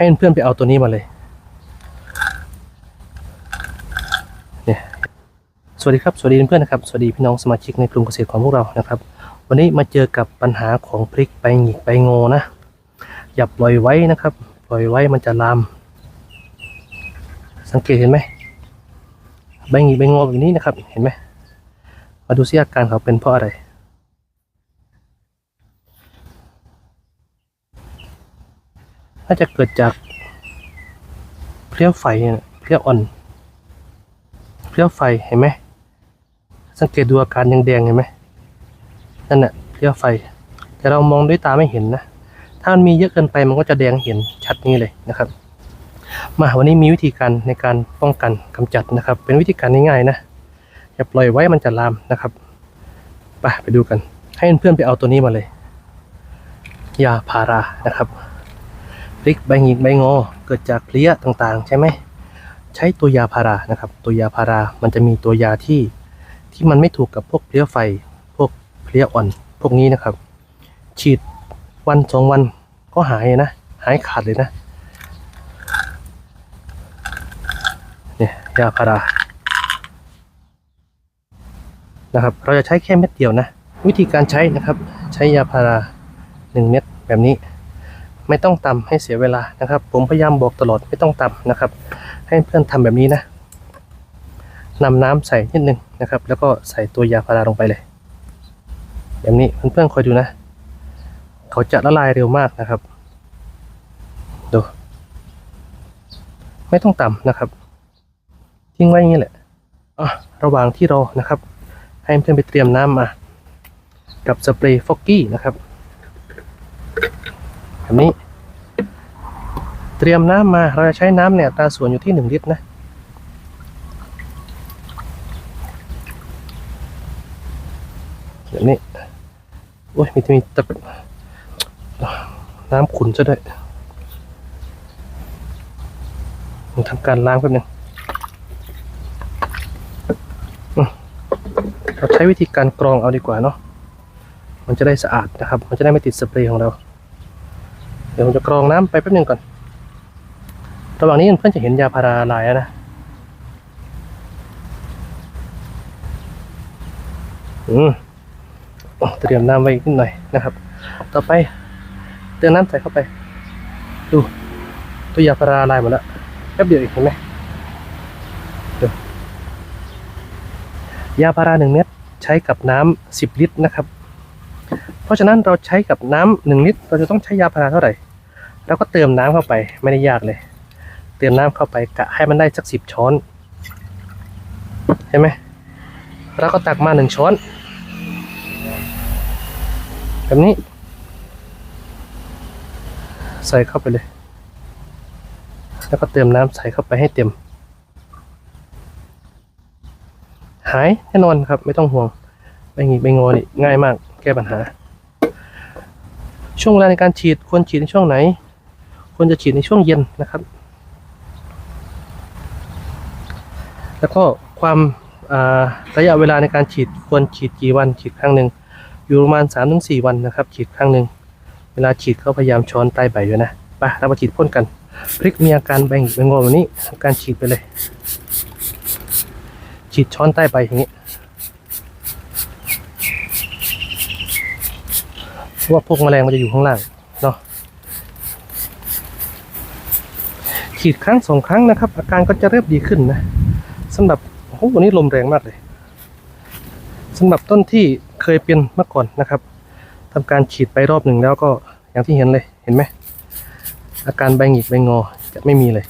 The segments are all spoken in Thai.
ให้เพื่อนๆไปเอาตัวนี้มาเลยเนี่ยสวัสดีครับ สวัสดีเพื่อนๆนะครับ สวัสดีพี่น้องสมาชิกในกลุ่มเกษตรของพวกเรานะครับ วันนี้มาเจอกับปัญหาของพริกใบหงิกใบงอนะ อย่าปล่อยไว้นะครับ ปล่อยไว้มันจะลาม สังเกตเห็นไหมใบหงิกใบงอแบบนี้นะครับ เห็นไหมมาดูซิอาการเขาเป็นเพราะอะไร น่าจะเกิดจากเพลี้ยวไฟเนี่ยเพลี้ยวอ่อนเพลี้ยวไฟเห็นไหมสังเกตดูอาการยังแดงเห็นไหมนั่นแหละเพลี้ยวไฟ แต่เรามองด้วยตาไม่เห็นนะ ถ้ามันมีเยอะเกินไปมันก็จะแดงเห็นชัดนี้เลยนะครับ มาวันนี้มีวิธีการในการป้องกันกำจัดนะครับ เป็นวิธีการง่ายๆนะอย่าปล่อยไว้มันจะลามนะครับไปไปดูกัน ให้เพื่อนๆไปเอาตัวนี้มาเลยยาพารานะครับ พริกใบหงิกใบงอ เกิดจากเพลี้ยต่างๆ ใช่ไหมใช้ตัวยาพารานะครับ ตัวยาพารามันจะมีตัวยาที่ที่มันไม่ถูกกับพวกเพลี้ยไฟ พวกเพลี้ยอ่อน พวกนี้นะครับ ฉีดวันสองวันก็หายนะ หายขาดเลยนะเนี่ยยาพารานะครับ เราจะใช้แค่เม็ดเดียวนะ วิธีการใช้นะครับ ใช้ยาพาราหนึ่งเม็ดแบบนี้ ไม่ต้องตำให้เสียเวลานะครับ ผมพยายามบอกตลอดไม่ต้องตำนะครับ ให้เพื่อนทำแบบนี้นะนำน้ำใส่นิดนึงนะครับ แล้วก็ใส่ตัวยาพาราลงไปเลยแบบนี้เพื่อนๆคอยดูนะ เขาจะละลายเร็วมากนะครับ ดู ไม่ต้องตำนะครับ ทิ้งไว้อย่างนี้แหละอะระหว่างที่รอนะครับ ให้เพื่อนไปเตรียมน้ำมา กับสเปรย์ฟอกกี้นะครับ แบบนี้ เตรียมน้ำมาเราจะใช้น้ำเนี่ยตาส่วนอยู่ที่หนึ่งลิตรนะแบบนี้โอ้ยมีมีตะน้ำขุนซะด้วยผมทำการล้างแป๊บนึงเราใช้วิธีการกรองเอาดีกว่าเนาะ มันจะได้สะอาดนะครับ มันจะได้ไม่ติดสเปรย์ของเรา ดี๋ยวผมจะกรองน้ำไปแป๊บหนึงก่อน ระหว่างนี้เพื่อนจะเห็นยาพาราลายแล้วนะอืมเตรียมน้ำไว้นิดหน่อยนะครับ ต่อไปเติมน้ำใส่เข้าไป ดู ตัวยาพาราลายหมดแล้วแป๊บเดียวเองเห็นไหมดูยาพาราหนึ่งเม็ดใช้กับน้ำสิบลิตรนะครับ เพราะฉะนั้นเราใช้กับน้ำหนึ่งลิตร เราจะต้องใช้ยาพาราเท่าไหร่ เราก็เติมน้ำเข้าไปไม่ได้ยากเลย เติมน้ำเข้าไปกะให้มันได้สักสิบช้อนเห็นไหมแล้วก็ตักมาหนึ่งช้อน แบบนี้ ใส่เข้าไปเลย แล้วก็เติมน้ำใส่เข้าไปให้เต็ม หายแน่นอนครับไม่ต้องห่วงไปงีกไปงอนี่ง่ายมากแก้ปัญหา ช่วงเวลาในการฉีดควรฉีดในช่วงไหน ควรจะฉีดในช่วงเย็นนะครับ แล้วก็ความาระยะเวลาในการฉีดควรฉีดกี่วัน ฉีดครั้งหนึ่งอยู่ประมาณ 3-4ถึงวันนะครับ ฉีดครั้งหนึ่งเวลาฉีดก็พยายามช้อนใต้ใบด้วยนะไปเรามาฉีดพ่นกันพริกมีอาการแบ่งเป็นงอแบบนี้การฉีดไปเลย ฉีดช้อนใต้ใบอย่างนี้เพราะว่าพวกแมลงมันจะอยู่ข้างล่างเนาะ ฉีดครั้งสองครั้งนะครับ อาการก็จะเริ่มดีขึ้นนะสำหรับโอ้โหวันนี้ลมแรงมากเลยสำหรับต้นที่เคยเป็นเมื่อก่อนนะครับทำการฉีดไปรอบหนึ่งแล้วก็อย่างที่เห็นเลยเห็นไหมอาการใบหงิกใบงอจะไม่มีเลย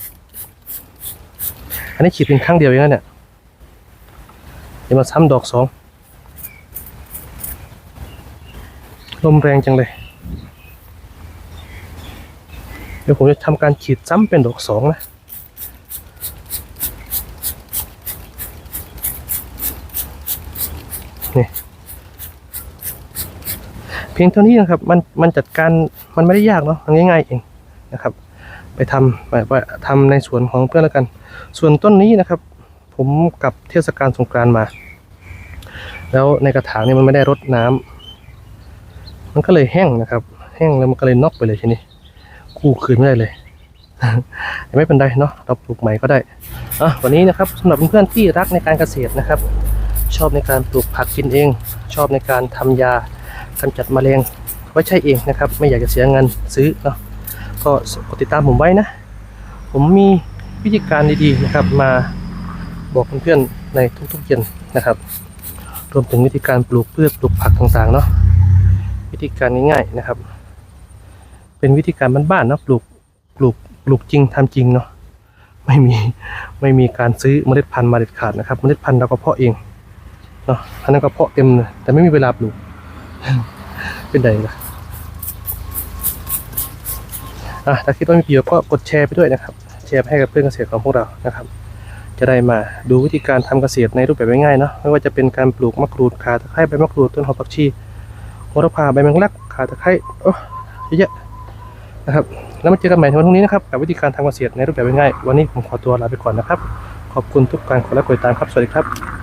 อันนี้ฉีดเป็นครั้งเดียวเองนะเนี่ยเดี๋ยวมาซ้ำดอกสองลมแรงจังเลย เดี๋ยวผมจะทำการฉีดซ้ำเป็นดอกสองนะนี่เพียงเท่านี้นะครับ มันมันจัดการมันไม่ได้ยากเนาะง่ายๆเองนะครับ ไปทำแบบว่าทำในสวนของเพื่อนแล้วกัน ส่วนต้นนี้นะครับ ผมกับเทศกาลสงกรานต์มา แล้วในกระถางนี่มันไม่ได้รดน้ำมันก็เลยแห้งนะครับ แห้งแล้วมันก็เลยน็อกไปเลยทีนี้ กู้คืนไม่ได้เลยไม่เป็นไรเนาะเราปลูกใหม่ก็ได้อะวันนี้นะครับสำหรับเพื่อนๆที่รักในการเกษตรนะครับ ชอบในการปลูกผักกินเอง ชอบในการทำยากำจัดแมลงไว้ใช้เองนะครับ ไม่อยากจะเสียเงินซื้อเนาะก็กดติดตามผมไว้นะ ผมมีวิธีการดีๆนะครับ มาบอกเพื่อนๆในทุกๆเย็นนะครับ รวมถึงวิธีการปลูกพืชปลูกผักต่างๆเนาะวิธีการง่ายๆนะครับ เป็นวิธีการบ้านๆนะปลูกปลูกปลูกจริงทำจริงเนาะไม่มีไม่มีการซื้อเมล็ดพันธุ์มาเด็ดขาดนะครับเมล็ดพันธุ์เราก็เพาะเองเนาะอันนั้นก็เพาะเต็มเลยแต่ไม่มีเวลาปลูกเป็นไงล่ะอะถ้าคิดว่ามีประโยชน์ก็กดแชร์ไปด้วยนะครับ แชร์ไปให้กับเพื่อนเกษตรของพวกเรานะครับ จะได้มาดูวิธีการทำเกษตรในรูปแบบง่ายๆเนาะไม่ว่าจะเป็นการปลูกมะกรูดขาตะไคร้ใบมะกรูดต้นหอมผักชีโหระพาใบแมงลักขาตะไคร้โอ้เยอะ นะครับ แล้วมาเจอกันใหม่ในวันพรุ่งนี้นะครับ กับวิธีการทำเกษตรในรูปแบบง่ายๆวันนี้ผมขอตัวลาไปก่อนนะครับ ขอบคุณทุกการกดไลค์กดติดตามครับ สวัสดีครับ